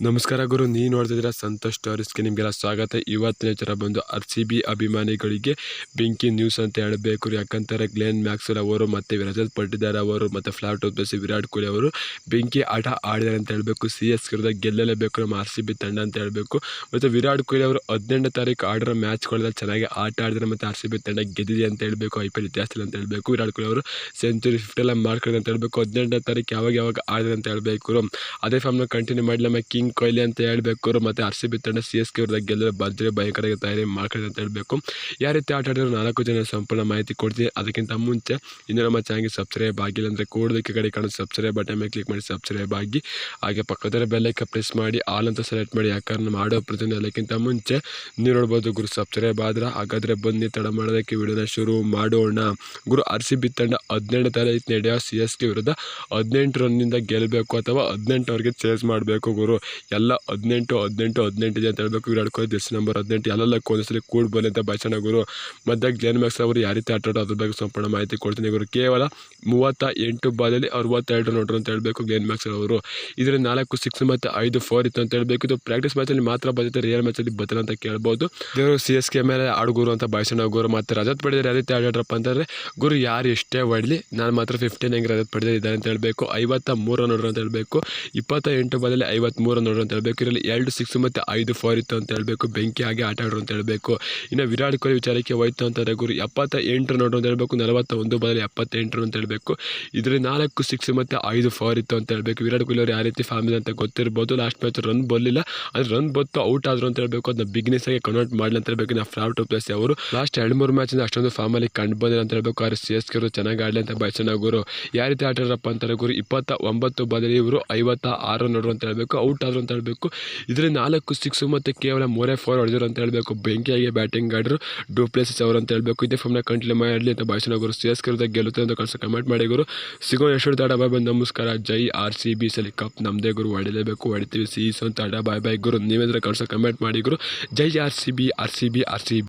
ನಮಸ್ಕಾರ ಗುರು ನೀ ನೋಡ್ತಿದ್ದೀರಾ ಸಂತೋಷ್ ಸ್ಟೋರೀಸ್ಗೆ ನಿಮಗೆಲ್ಲ ಸ್ವಾಗತ. ಇವತ್ತಿನ ವಿಚಾರ ಬಂದು ಆರ್ ಸಿ ಬಿ ಅಭಿಮಾನಿಗಳಿಗೆ ಬೆಂಕಿ ನ್ಯೂಸ್ ಅಂತ ಹೇಳಬೇಕು ಯಾಕಂತಾರೆ ಗ್ಲೆನ್ ಮ್ಯಾಕ್ಸ್ವೆಲ್ ಅವರು ಮತ್ತು ರಜತ್ ಪಟ್ಟಿದಾರ್ ಅವರು ಮತ್ತು ಫ್ಲಾಟ್ ಉದ್ಬಸಿ ವಿರಾಟ್ ಕೊಹ್ಲಿ ಅವರು ಬೆಂಕಿ ಆಟ ಆಡಿದ್ದಾರೆ ಅಂತ ಹೇಳಬೇಕು. ಸಿ ಎಸ್ ವಿರುದ್ಧ ಗೆಲ್ಲಲೇಬೇಕು ನಮ್ಮ ಆರ್ ಸಿ ಬಿ ತಂಡ ಅಂತ ಹೇಳಬೇಕು. ಮತ್ತು ವಿರಾಟ್ ಕೊಹ್ಲಿ ಅವರು ಹದಿನೆಂಟು ತಾರೀಕು ಆಡಿರೋ ಮ್ಯಾಚ್ಗಳೆಲ್ಲ ಚೆನ್ನಾಗಿ ಆಟ ಆಡಿದ್ರೆ ಮತ್ತು ಆರ್ ಸಿ ಬಿ ತಂಡ ಗೆದ್ದಿದೆ ಅಂತ ಹೇಳಬೇಕು. ಐ ಪಿ ಎಲ್ ಇತಿಹಾಸದಲ್ಲಿ ಅಂತ ಹೇಳಬೇಕು. ವಿರಾಟ್ ಕೊಹ್ಲಿ ಅವರು ಸೆಂಚುರಿ ಫಿಫ್ಟೆಲ್ಲ ಮಾಡ್ಕೊಳ್ಳಿ ಅಂತ ಹೇಳಬೇಕು. ಹದಿನೆಂಟನೇ ತಾರೀಕು ಯಾವಾಗ ಯಾವಾಗ ಆಡಿದೆ ಅಂತ ಹೇಳಬೇಕು ಅದೇ ಫಾರ್ಮ್ನ ಕಂಟಿನ್ಯೂ ಮಾಡಿ ನಮ್ಮ ಕೊಹ್ಲಿ ಅಂತ ಹೇಳಬೇಕು, ಮತ್ತು ಆರ್ ಸಿ ಬಿ ತಂಡ ಸಿ ಎಸ್ ಕೆ ವಿರುದ್ಧ ಗೆಲ್ಲಲು ಭರ್ಜರಿ ಭಯಂಕರ ತಯಾರಿ ಮಾಡ್ಕೊಳ್ಳಿ ಅಂತ ಹೇಳಬೇಕು. ಯಾವ ರೀತಿ ಆಟ ಆಡಿದ್ರು ನಾಲ್ಕು ಜನ ಸಂಪೂರ್ಣ ಮಾಹಿತಿ ಕೊಡ್ತೀನಿ. ಅದಕ್ಕಿಂತ ಮುಂಚೆ ಇನ್ನು ನಮ್ಮ ಚಾನಲ್ಗೆ ಸಬ್ಸ್ಕ್ರೈಬ್ ಆಗಿಲ್ಲ ಅಂದರೆ ಕೂಡೋದಕ್ಕೆ ಕಡೆ ಕಾಣೋ ಸಬ್ಸ್ಕ್ರೈಬ್ ಬಟನ್ ಮೇಲೆ ಕ್ಲಿಕ್ ಮಾಡಿ ಸಬ್ಸ್ಕ್ರೈಬ್ ಆಗಿ. ಹಾಗೆ ಪಕ್ಕದ ಬೆಲ್ಲೈಕ ಪ್ರೆಸ್ ಮಾಡಿ, ಆಲ್ ಅಂತ ಸೆಲೆಕ್ಟ್ ಮಾಡಿ, ಯಾಕಂದ್ರೆ ಮಾಡೋ ಪ್ರತಿಯೊಂದು ಅದಕ್ಕಿಂತ ಮುಂಚೆ ನೀವು ನೋಡ್ಬೋದು ಗುರು ಸಬ್ಸ್ಕ್ರೈಬ್ ಆದ್ರೆ ಹಾಗಾದರೆ ಬನ್ನಿ, ತಡ ಮಾಡೋದಕ್ಕೆ ವಿಡಿಯೋನ ಶುರು ಮಾಡೋಣ. ಗುರು ಆರ್ ಸಿ ಬಿ ತಂಡ ಹದಿನೆಂಟು ತಾರೀಕು ನಡೆಯೋ ಸಿ ಎಸ್ ಕೆ ವಿರುದ್ಧ ಹದಿನೆಂಟು ರನ್ನಿಂದ ಗೆಲ್ಲಬೇಕು ಅಥವಾ ಹದಿನೆಂಟುವರೆಗೆ ಚೇಸ್ ಮಾಡಬೇಕು ಗುರು. ಎಲ್ಲ ಹದಿನೆಂಟು ಹದಿನೆಂಟು ಹದಿನೆಂಟು ಇದೆ ಅಂತ ಹೇಳಬೇಕು ವಿರಾಟ್ ಕೊಹ್ಲಿ ದಿವಸ ನಂಬರ್ ಹದಿನೆಂಟು. ಎಲ್ಲ ಒಂದೊಂದ್ಸಲಿ ಕೂಡ ಬನ್ನಿ ಅಂತ ಗುರು. ಮಧ್ಯಾಗ ಜೈನ್ ಮ್ಯಾಕ್ಸ್ ಅವರು ಯಾವ ರೀತಿ ಆಟ ಅದ್ರ ಬಗ್ಗೆ ಸಂಪೂರ್ಣ ಮಾಹಿತಿ ಕೊಡ್ತೀನಿ ಗುರು. ಕೇವಲ ಮೂವತ್ತ ಎಂಟು ಬಾಲಲ್ಲಿ ಅರವತ್ತೆರಡು ನೋಡ್ರು ಅಂತ ಹೇಳಬೇಕು ಗ್ಲೇನ್ ಮ್ಯಾಕ್ಸ್ ಅವರು. ಇದರಲ್ಲಿ ನಾಲ್ಕು ಸಿಕ್ಸ್ ಮತ್ತು ಐದು ಫೋರ್ ಇತ್ತು ಅಂತ ಹೇಳಬೇಕು. ಇದು ಪ್ರಾಕ್ಟೀಸ್ ಮ್ಯಾಚಲ್ಲಿ ಮಾತ್ರ ಬಂದಿತ್ತು ರಿಯಲ್ ಮ್ಯಾಚಲ್ಲಿ ಬದಲ ಅಂತ ಕೇಳ್ಬೋದು. ಇವರು ಸಿ ಎಸ್ ಕೆ ಮೇಲೆ ಆಡುಗುರು ಅಂತ ಭಾಷಣ ಗುರು. ಮತ್ತು ರಜತ್ ಪಡೆದರೆ ಯಾವ ರೀತಿ ಆಡಾಡ್ರಪ್ಪ ಅಂತಂದರೆ ಗುರು ಯಾರು ಎಷ್ಟೇ ಹೊಡಲಿ ನಾನು ಮಾತ್ರ ಫಿಫ್ಟೀನ್ ಹೆಂಗೆ ರಜತ್ ಪಡೆದಿದ್ದಾರೆ ಅಂತ ಹೇಳಬೇಕು. ಐವತ್ತ ಮೂರು ನೋಡ್ರು ಅಂತ ಹೇಳಬೇಕು. ಇಪ್ಪತ್ತ ಎಂಟು ಬಾಲಲ್ಲಿ ಐವತ್ತ್ಮೂರು ನೋಡ್ರು ಅಂತ ಹೇಳಬೇಕು ಇದರಲ್ಲಿ ಎರಡು ಸಿಕ್ಸ್ ಮತ್ತು ಐದು ಫೋರ್ ಇತ್ತು ಅಂತ ಹೇಳಬೇಕು ಬೆಂಕಿ ಆಗಿ ಆಟ ಆಡ್ರು ಅಂತ ಹೇಳಬೇಕು ಇನ್ನು ವಿರಾಟ್ ಕೊಹ್ಲಿ ವಿಚಾರಕ್ಕೆ ಹೋಯ್ತು ಅಂತಂದರೆ ಗುರು ಎಪ್ಪತ್ತ ಎಂಟು ನೋಡ್ರು ಅಂತ ಹೇಳಬೇಕು ನಲವತ್ತ ಒಂದು ಬದಲು ಎಪ್ಪತ್ತೆಂಟು ಅಂತ ಹೇಳಬೇಕು ಇದರಲ್ಲಿ ನಾಲ್ಕು ಸಿಕ್ಸ್ ಮತ್ತು ಐದು ಫೋರ್ ಇತ್ತು ಅಂತ ಹೇಳಬೇಕು ವಿರಾಟ್ ಕೊಹ್ಲಿ ಅವರು ಯಾವ ರೀತಿ ಫಾರ್ಮ್ ಇದೆ ಅಂತ ಗೊತ್ತಿರ್ಬೋದು ಲಾಸ್ಟ್ ಮ್ಯಾಚ್ ರನ್ ಬರಲಿಲ್ಲ ಅದು ರನ್ ಬತ್ತು ಔಟ್ ಆದ್ರು ಅಂತ ಹೇಳಬೇಕು ಅದನ್ನ ಬಿಗ್ನೆಸ್ ಆಗಿ ಕನ್ವರ್ಟ್ ಮಾಡಲಿ ಅಂತ ಹೇಳಬೇಕು ನಾವು ಫ್ಲಾಟ್ ಪ್ಲಸ್ ಅವರು ಲಾಸ್ಟ್ ಎರಡು ಮೂರು ಮ್ಯಾಚಿಂದ ಅಷ್ಟೊಂದು ಫಾರ್ಮಲ್ಲಿ ಕಂಡು ಬಂದಿಲ್ಲ ಅಂತ ಹೇಳಬೇಕು ಆದ್ರೆ ಸಿ ಎಸ್ ಕೆ ಅವರು ಚೆನ್ನಾಗಿ ಆಡಲಿ ಅಂತ ಬಯಸೋಣ ಗುರು ಯಾವ ರೀತಿ ಆಟಾಡ್ರಪ್ಪ ಅಂತಾರೆ ಗುರು ಇಪ್ಪತ್ತ ಒಂಬತ್ತು ಬದಲಿ ಇವರು ಐವತ್ತ ಆರು ನೋಡ್ರು ಅಂತ ಹೇಳಬೇಕು ಔಟ್ ಆದ್ರು ಅಂತ ಹೇಳಬೇಕು. ಇದರಲ್ಲಿ ನಾಲ್ಕು ಸಿಕ್ಸು ಮತ್ತು ಕೇವಲ ಮೂರೇ ಫೋರ್ ಹೊಡೆದ್ರು ಅಂತ ಹೇಳಬೇಕು. ಬೆಂಕಿಯಾಗಿ ಬ್ಯಾಟಿಂಗ್ ಆಡ್ರು ಡೂ ಪ್ಲೇಸಸ್ ಅವರು ಅಂತ ಹೇಳಬೇಕು. ಇದೇ ಫಾರ್ಮ್ನ ಕಂಟಿನ್ಯೂ ಮಾಡಲಿ ಅಂತ ಭಾಷಣ ಗುರು ಸಿ ಗೆಲ್ಲುತ್ತೆ ಅಂತ ಕಳ್ಸ ಕಮೆಂಟ್ ಮಾಡಿ ಸಿಗೋ ಎಷ್ಟು ತಾಡ ಬಾಯ್ ಬಂದು ನಮಸ್ಕಾರ. ಜೈ ಆರ್ ಸಿ ಬಿ ಸಲಿ ಕಪ್ ನಮ್ಮದೇ ಗುರು. ಹೊಡಿಲೇಬೇಕು ಹೊಡಿತೀವಿ ಸಿ ಅಂತ ಬಾಯ್ ಬಾಯ್ ಗುರು. ನೀವೇಂದ್ರೆ ಕಳಿಸೋ ಕಮೆಂಟ್ ಮಾಡಿ ಜೈ R C B R C B R C B